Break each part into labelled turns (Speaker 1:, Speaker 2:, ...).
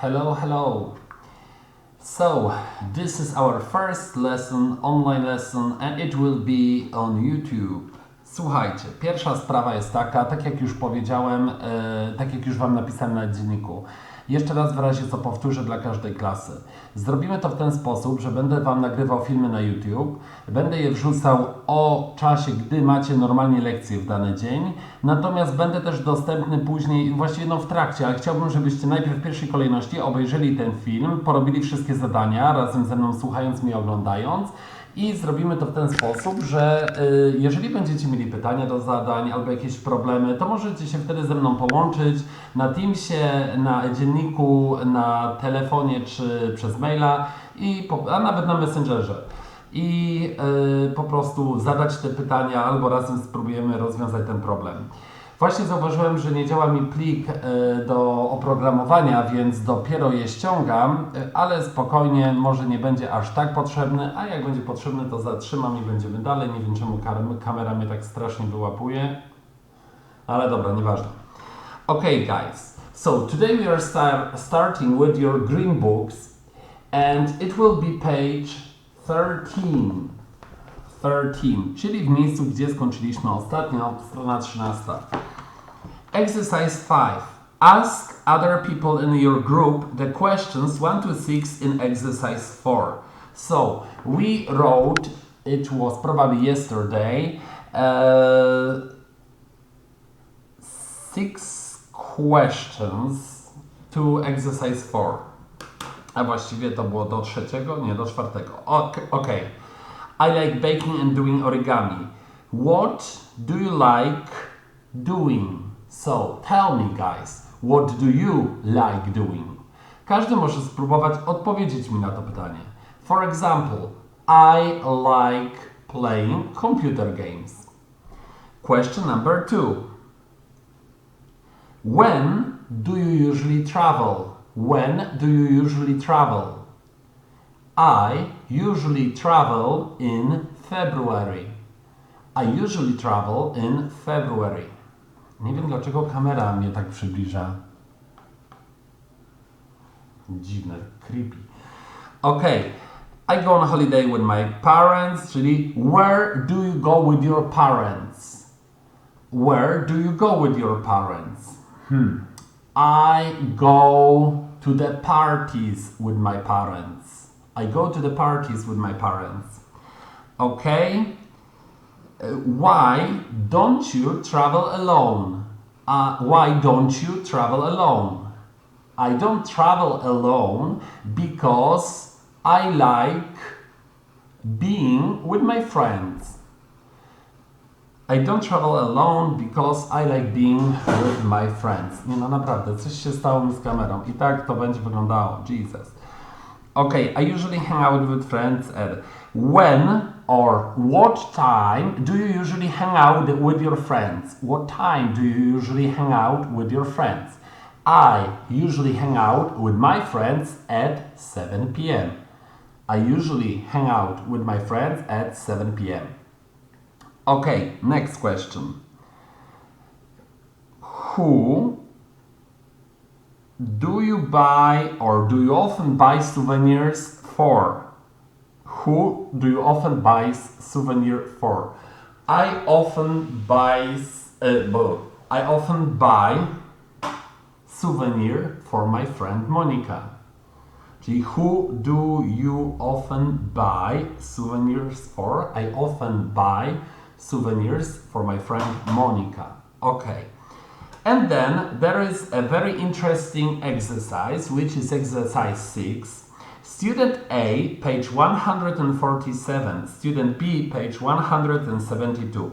Speaker 1: Hello, hello. So, this is our first lesson, online lesson, and it will be on YouTube. Słuchajcie, pierwsza sprawa jest taka, tak jak już powiedziałem, e, tak jak już Wam napisałem na dzienniku. Jeszcze raz w razie co powtórzę dla każdej klasy. Zrobimy to w ten sposób, że będę Wam nagrywał filmy na YouTube, będę je wrzucał o czasie, gdy macie normalnie lekcje w dany dzień, natomiast będę też dostępny później, właściwie no w trakcie, ale chciałbym, żebyście najpierw w pierwszej kolejności obejrzeli ten film, porobili wszystkie zadania razem ze mną słuchając mnie, oglądając, i zrobimy to w ten sposób, że y, jeżeli będziecie mieli pytania do zadań albo jakieś problemy, to możecie się wtedy ze mną połączyć na Teamsie, na dzienniku, na telefonie czy przez maila, i po, a nawet na Messengerze. I y, po prostu zadać te pytania albo razem spróbujemy rozwiązać ten problem. Właśnie zauważyłem, że nie działa mi plik e, do oprogramowania, więc dopiero je ściągam, e, ale spokojnie, może nie będzie aż tak potrzebny, a jak będzie potrzebny, to zatrzymam i będziemy dalej. Nie wiem czemu kamera mnie tak strasznie wyłapuje, ale dobra, nieważne. Okay, guys. So today we are star- starting with your green books, and it will be page 13. 13, czyli w miejscu, gdzie skończyliśmy ostatnio, strona 13. Exercise 5. Ask other people in your group the questions 1 to 6 in exercise 4. So, we wrote, it was probably yesterday, uh, six questions to exercise 4. A właściwie to było do trzeciego? Nie, do czwartego. Ok- Okej. I like baking and doing origami. What do you like doing? So, tell me guys, what do you like doing? Każdy może spróbować odpowiedzieć mi na to pytanie. For example, I like playing computer games. Question number two. When do you usually travel? When do you usually travel? I usually travel in February. I usually travel in February. Nie wiem dlaczego kamera mnie tak przybliża. Dziwne, creepy. Okay. I go on holiday with my parents, czyli where do you go with your parents? Where do you go with your parents? Hmm. I go to the parties with my parents. I go to the parties with my parents. Okay? Uh, why don't you travel alone? Uh, why don't you travel alone? I don't travel alone because I like being with my friends. I don't travel alone because I like being with my friends. Nie no, naprawdę, coś się stało mi z kamerą. I tak to będzie wyglądało. Jesus. Okay, I usually hang out with friends at when or what time do you usually hang out with your friends? What time do you usually hang out with your friends? I usually hang out with my friends at 7 p.m. I usually hang out with my friends at 7 p.m. Okay, next question. Who do you buy or do you often buy souvenirs for? Who do you often buy souvenir for? I often buy uh, I often buy souvenir for my friend Monica. Czyli who do you often buy souvenirs for? I often buy souvenirs for my friend Monica. Okay. And then there is a very interesting exercise, which is exercise 6. Student A, page 147, student B, page 172.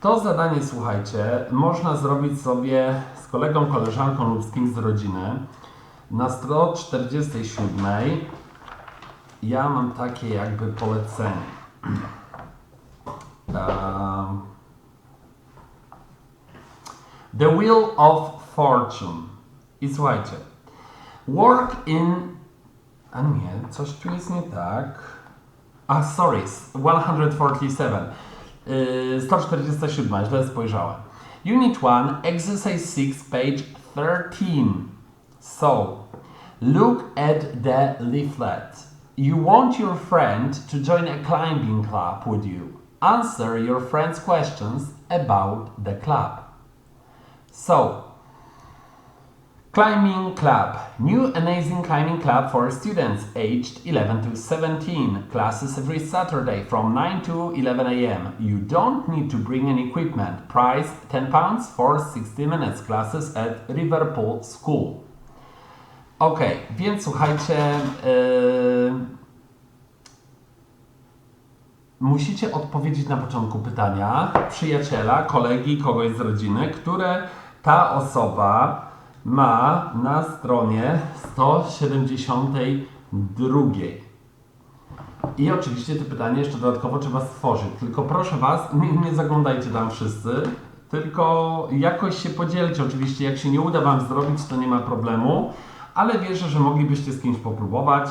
Speaker 1: To zadanie, słuchajcie, można zrobić sobie z kolegą, koleżanką lub z kimś z rodziny. Na 147 ja mam takie jakby polecenie. Um, The Wheel of Fortune. I słuchajcie. Work in. A nie, coś tu jest nie tak. A, sorry, 147. Yy, 147, źle spojrzałem. Unit 1, Exercise 6, page 13. So, Look at the leaflet. You want your friend to join a climbing club with you. Answer your friend's questions about the club. So, Climbing Club. New amazing climbing club for students aged 11 to 17. Classes every Saturday from 9 to 11 a.m. You don't need to bring any equipment. Price 10 pounds for 60 minutes. Classes at Liverpool School. Ok, więc słuchajcie. Yy... Musicie odpowiedzieć na początku pytania przyjaciela, kolegi, kogoś z rodziny, które ta osoba ma na stronie 172. I oczywiście te pytanie jeszcze dodatkowo trzeba stworzyć. Tylko proszę Was, nie, nie zaglądajcie tam wszyscy, tylko jakoś się podzielcie. Oczywiście, jak się nie uda Wam zrobić, to nie ma problemu, ale wierzę, że moglibyście z kimś popróbować,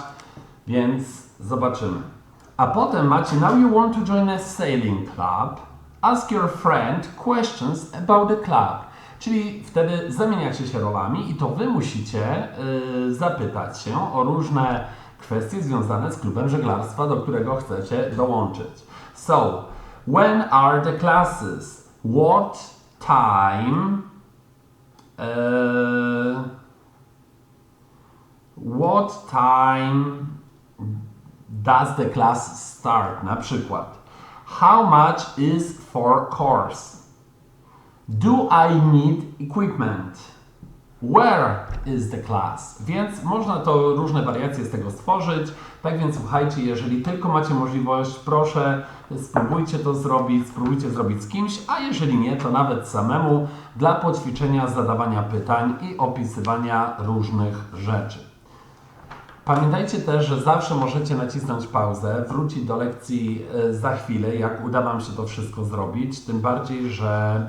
Speaker 1: więc zobaczymy. A potem macie Now you want to join a sailing club. Ask your friend questions about the club. Czyli wtedy zamieniacie się rolami i to wy musicie y, zapytać się o różne kwestie związane z klubem żeglarstwa, do którego chcecie dołączyć. So, when are the classes? What time? y, what time does the class start? Na przykład. How much is for course? Do I need equipment? Where is the class? Więc można to różne wariacje z tego stworzyć. Tak więc słuchajcie, jeżeli tylko macie możliwość, proszę spróbujcie to zrobić, spróbujcie zrobić z kimś, a jeżeli nie, to nawet samemu dla poćwiczenia zadawania pytań i opisywania różnych rzeczy. Pamiętajcie też, że zawsze możecie nacisnąć pauzę, wrócić do lekcji e, za chwilę, jak uda Wam się to wszystko zrobić. Tym bardziej, że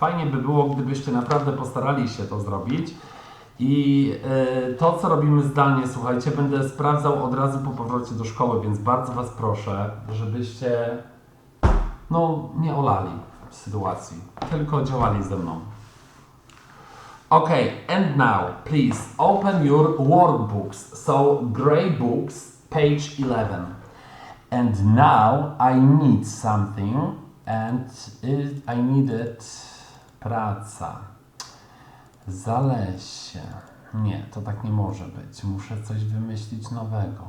Speaker 1: fajnie by było, gdybyście naprawdę postarali się to zrobić. I e, to, co robimy zdalnie, słuchajcie, będę sprawdzał od razu po powrocie do szkoły, więc bardzo Was proszę, żebyście no, nie olali sytuacji, tylko działali ze mną. Okay, and now please open your workbooks. So, grey books, page 11. And now I need something, and it, I needed praca. Zalesie. Nie, to tak nie może być. Muszę coś wymyślić nowego.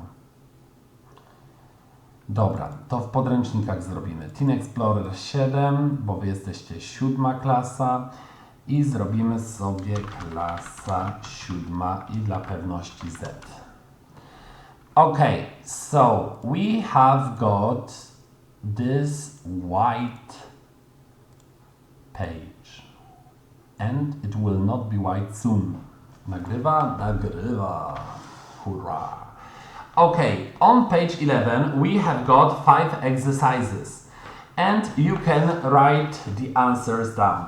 Speaker 1: Dobra, to w podręcznikach zrobimy. Teen Explorer 7, bo wy jesteście siódma klasa i zrobimy sobie klasa siódma i dla pewności Z. Okay, so we have got this white page and it will not be white soon. Nagrywa? Nagrywa. Hurra. Okay, on page 11 we have got five exercises and you can write the answers down.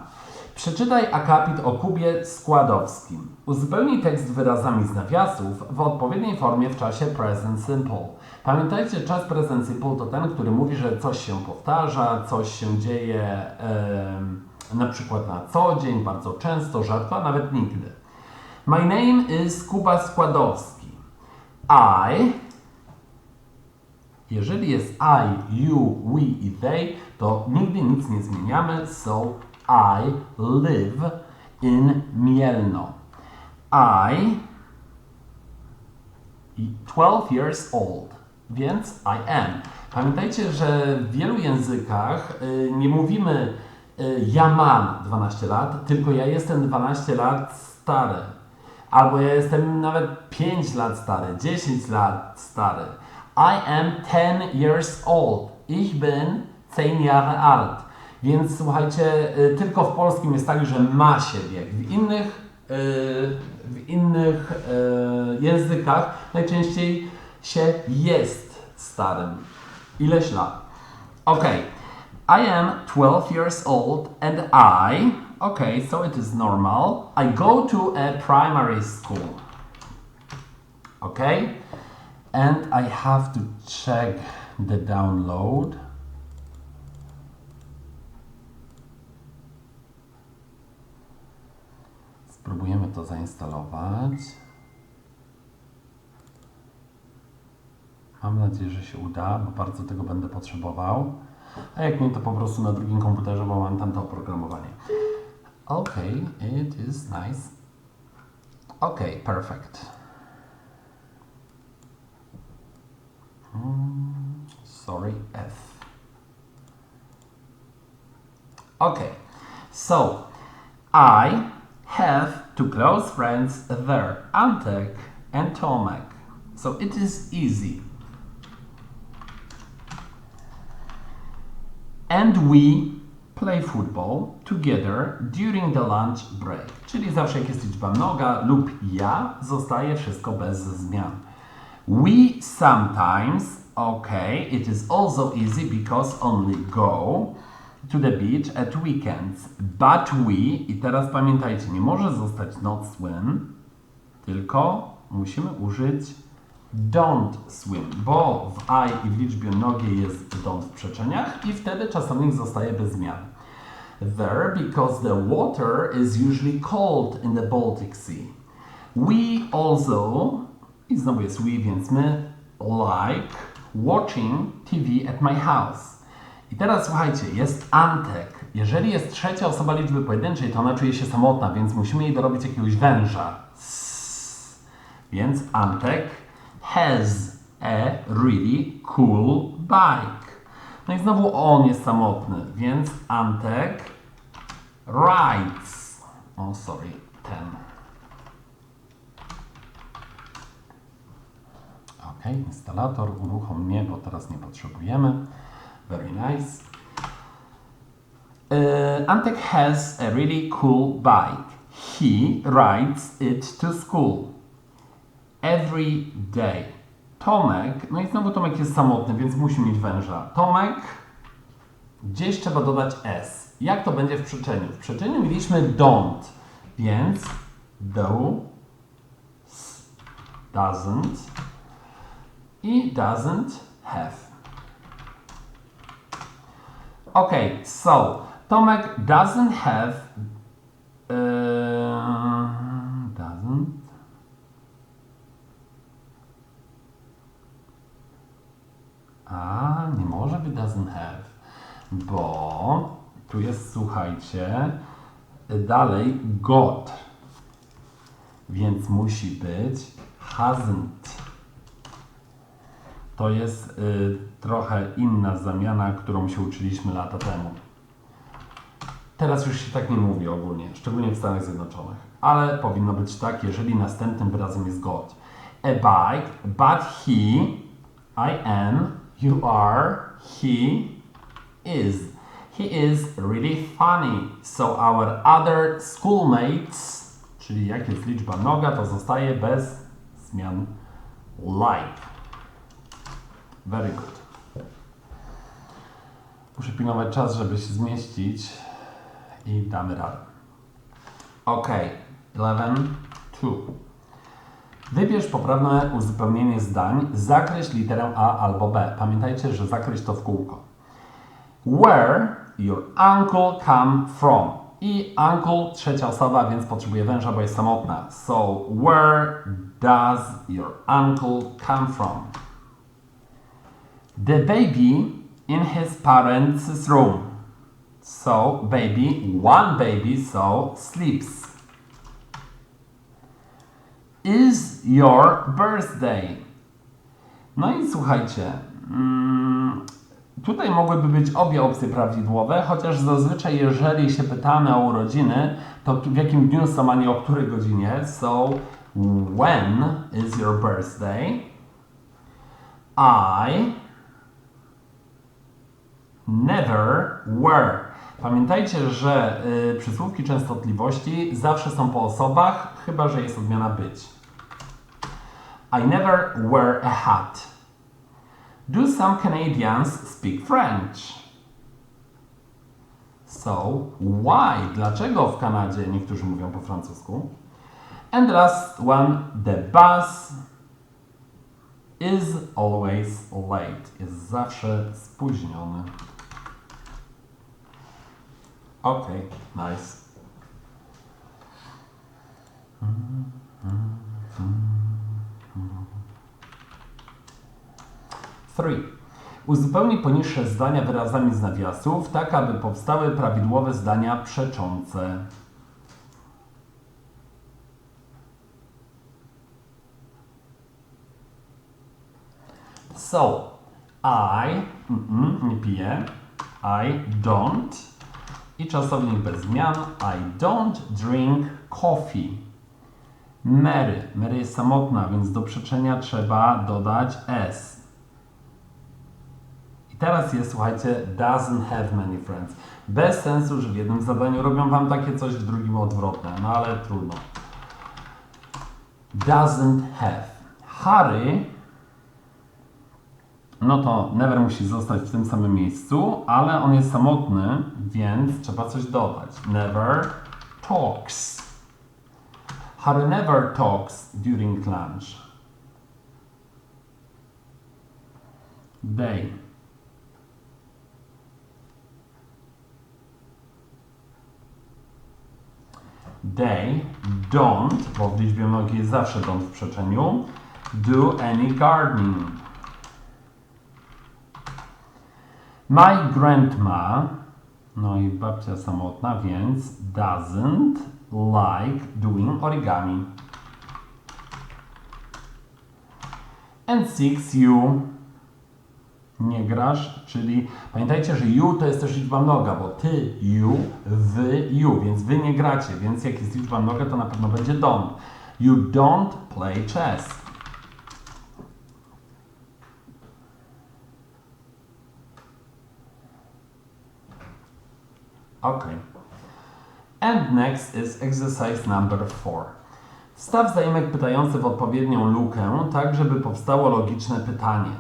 Speaker 1: Przeczytaj akapit o kubie składowskim. Uzupełnij tekst wyrazami z nawiasów w odpowiedniej formie w czasie present simple. Pamiętajcie, czas present simple to ten, który mówi, że coś się powtarza, coś się dzieje em, na przykład na co dzień, bardzo często, rzadko, a nawet nigdy. My name is Kuba Składowski. I jeżeli jest I, you, we i they, to nigdy nic nie zmieniamy. So I live in Mielno. I 12 years old, więc I am. Pamiętajcie, że w wielu językach y, nie mówimy ja mam 12 lat, tylko ja jestem 12 lat stary. Albo ja jestem nawet 5 lat stary, 10 lat stary. I am 10 years old. Ich bin 10 Jahre alt. Więc słuchajcie, y, tylko w polskim jest tak, że ma się wiek. W innych, y, w innych y, językach najczęściej się jest starym. Ileś lat. Ok. I am 12 years old and I, okay, so it is normal. I go to a primary school. Okay? And I have to check the download. Spróbujemy to zainstalować. Mam nadzieję, że się uda, bo bardzo tego będę potrzebował. A jak nie, to po prostu na drugim komputerze, bo mam tam to oprogramowanie. Okay, it is nice. Okay, perfect. Hmm, sorry, F. Okay, so I have two close friends there, Antek and Tomek. So it is easy. And we play football together during the lunch break. Czyli zawsze jak jest liczba mnoga lub ja, zostaje wszystko bez zmian. We sometimes, okay, it is also easy because only go to the beach at weekends. But we, i teraz pamiętajcie, nie może zostać not swim, tylko musimy użyć don't swim, bo w I i w liczbie mnogiej jest don't w przeczeniach i wtedy czasownik zostaje bez zmian. There because the water is usually cold in the Baltic Sea. We also, i znowu jest we, więc my, like watching TV at my house. I teraz słuchajcie, jest Antek. Jeżeli jest trzecia osoba liczby pojedynczej, to ona czuje się samotna, więc musimy jej dorobić jakiegoś węża. Więc Antek has a really cool bike. No i znowu on jest samotny, więc Antek rides. Oh, sorry, ten. Ok, instalator, uruchom mnie, bo teraz nie potrzebujemy. Very nice. Uh, Antek has a really cool bike. He rides it to school every day. Tomek, no i znowu Tomek jest samotny, więc musi mieć węża. Tomek, gdzieś trzeba dodać S. Jak to będzie w przyczeniu? W przyczeniu mieliśmy don't, więc do, doesn't i doesn't have. Okay, so Tomek doesn't have, uh, doesn't A, być doesn't have, bo tu jest, słuchajcie, dalej got, więc musi być hasn't. To jest y, trochę inna zamiana, którą się uczyliśmy lata temu. Teraz już się tak nie mówi ogólnie, szczególnie w Stanach Zjednoczonych. Ale powinno być tak, jeżeli następnym wyrazem jest got. A bike, but he, I am, you are, he is. He is really funny. So our other schoolmates, czyli jak jest liczba mnoga, to zostaje bez zmian like. Very good. Muszę pilnować czas, żeby się zmieścić i damy radę. Ok, 11, 2. Wybierz poprawne uzupełnienie zdań, zakreśl literę A albo B. Pamiętajcie, że zakreśl to w kółko. Where your uncle come from? I uncle trzecia osoba, więc potrzebuje węża, bo jest samotna. So, where does your uncle come from? The baby in his parents' room. So, baby, one baby, so sleeps. Is your birthday? No i słuchajcie, mm, tutaj mogłyby być obie opcje prawidłowe, chociaż zazwyczaj jeżeli się pytamy o urodziny, to w jakim dniu są, a nie o której godzinie. So, when is your birthday? I never were. Pamiętajcie, że y, przysłówki częstotliwości zawsze są po osobach, chyba że jest odmiana być. I never wear a hat. Do some Canadians speak French? So, why? Dlaczego w Kanadzie niektórzy mówią po francusku? And last one, the bus is always late. Jest zawsze spóźniony. Okay, nice. 3. Uzupełnij poniższe zdania wyrazami z nawiasów, tak aby powstały prawidłowe zdania przeczące. So, I, mm, nie piję, I don't i czasownik bez zmian, I don't drink coffee. Mary, Mary jest samotna, więc do przeczenia trzeba dodać s. Teraz jest, słuchajcie, doesn't have many friends. Bez sensu, że w jednym zadaniu robią wam takie coś, w drugim odwrotne, no ale trudno. Doesn't have. Harry no to never musi zostać w tym samym miejscu, ale on jest samotny, więc trzeba coś dodać. Never talks. Harry never talks during lunch. They. They don't, bo w liczbie mnogiej jest zawsze don't w przeczeniu, do any gardening. My grandma, no i babcia samotna, więc doesn't like doing origami. And six, you nie grasz, czyli pamiętajcie, że you to jest też liczba mnoga, bo ty, you, wy, you, więc wy nie gracie, więc jak jest liczba mnoga, to na pewno będzie don't. You don't play chess. Okay. And next is exercise number four. Wstaw zaimek pytający w odpowiednią lukę, tak żeby powstało logiczne pytanie.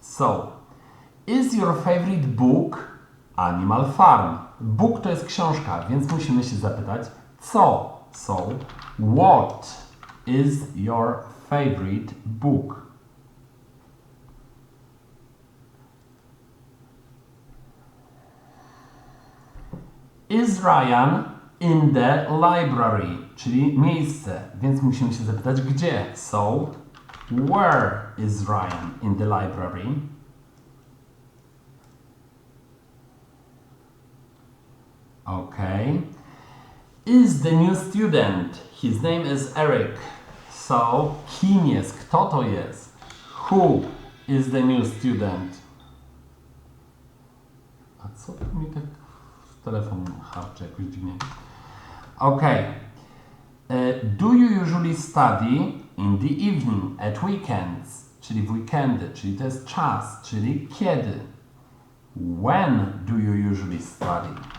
Speaker 1: So, is your favorite book Animal Farm? Book to jest książka, więc musimy się zapytać, co? So, what is your favorite book? Is Ryan in the library? Czyli miejsce, więc musimy się zapytać gdzie. So, where is Ryan in the library? Okay. Is the new student? His name is Eric. So, kim jest? Kto to jest? Who is the new student? A co to mi tak telefon harczy jakoś dziwnie? Okay. Uh, do you usually study in the evening, at weekends? Czyli w weekendy, czyli to jest czas, czyli kiedy. When do you usually study?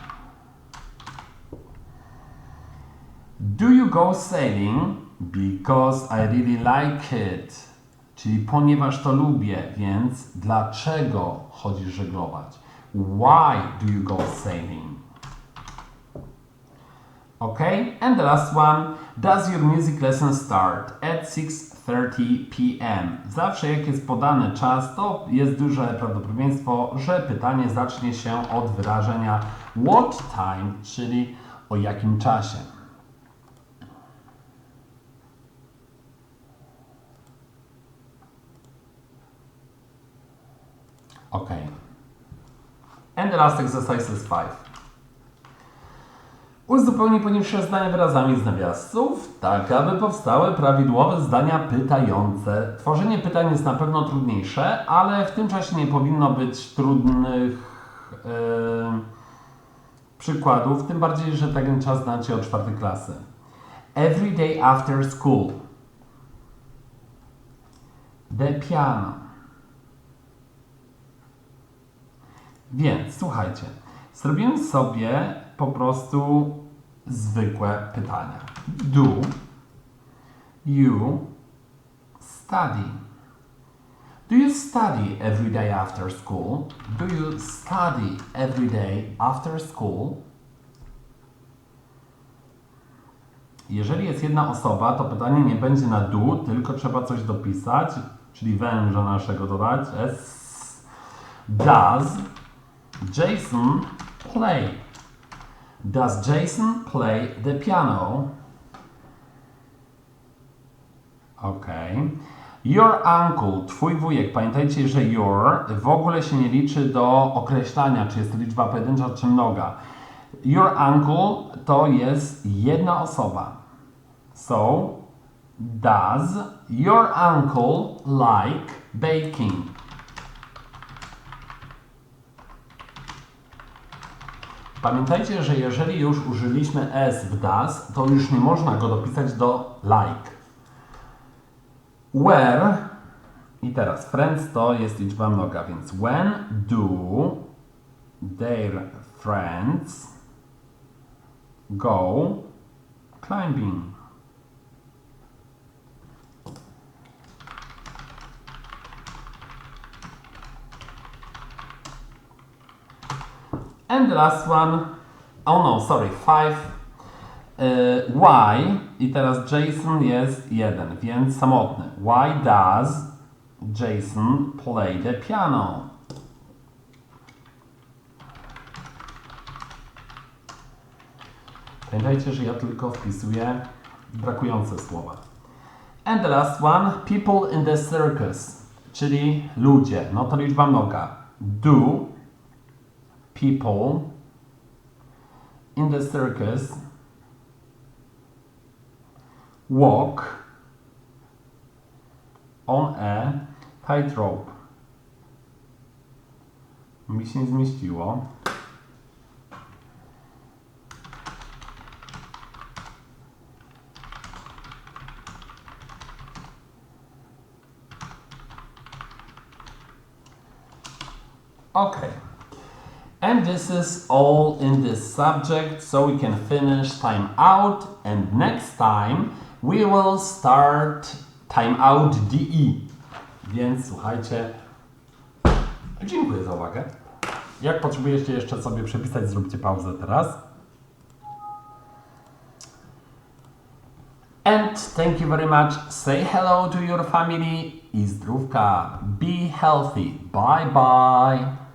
Speaker 1: Do you go sailing? Because I really like it. Czyli ponieważ to lubię, więc dlaczego chodzisz żeglować? Why do you go sailing? Okay, and the last one. Does your music lesson start at 6:30 p.m.? Zawsze jak jest podany czas, to jest duże prawdopodobieństwo, że pytanie zacznie się od wyrażenia what time, czyli o jakim czasie. Okay. And the last exercise is 5. Uzupełnij poniższe zdania wyrazami z nawiasów, tak aby powstały prawidłowe zdania pytające. Tworzenie pytań jest na pewno trudniejsze, ale w tym czasie nie powinno być trudnych yy, przykładów, tym bardziej, że ten czas znacie od czwartej klasy. Every day after school. The piano. Więc słuchajcie, zrobiłem sobie po prostu zwykłe pytania. Do you study? Do you study every day after school? Do you study every day after school? Jeżeli jest jedna osoba, to pytanie nie będzie na do, tylko trzeba coś dopisać, czyli węża naszego dodać. S. Does Jason play? Does Jason play the piano? Okay. Your uncle, twój wujek. Pamiętajcie, że your w ogóle się nie liczy do określania, czy jest liczba pojedyncza, czy mnoga. Your uncle to jest jedna osoba. So, does your uncle like baking? Pamiętajcie, że jeżeli już użyliśmy s w does, to już nie można go dopisać do like. Where i teraz friends to jest liczba mnoga, więc when do their friends go climbing? And the last one, oh no, sorry, five. Y, why i teraz Jason jest jeden, więc samotny. Why does Jason play the piano? Pamiętajcie, że ja tylko wpisuję brakujące słowa. And the last one, people in the circus, czyli ludzie, no to liczba mnoga. Do people in the circus walk on a tightrope. Mi się zmieściło. Okay. And this is all in this subject, so we can finish time out. And next time we will start time out DE. Więc słuchajcie, dziękuję za uwagę. Jak potrzebujecie jeszcze sobie przepisać, zróbcie pauzę teraz. And thank you very much. Say hello to your family i zdrówka. Be healthy. Bye bye.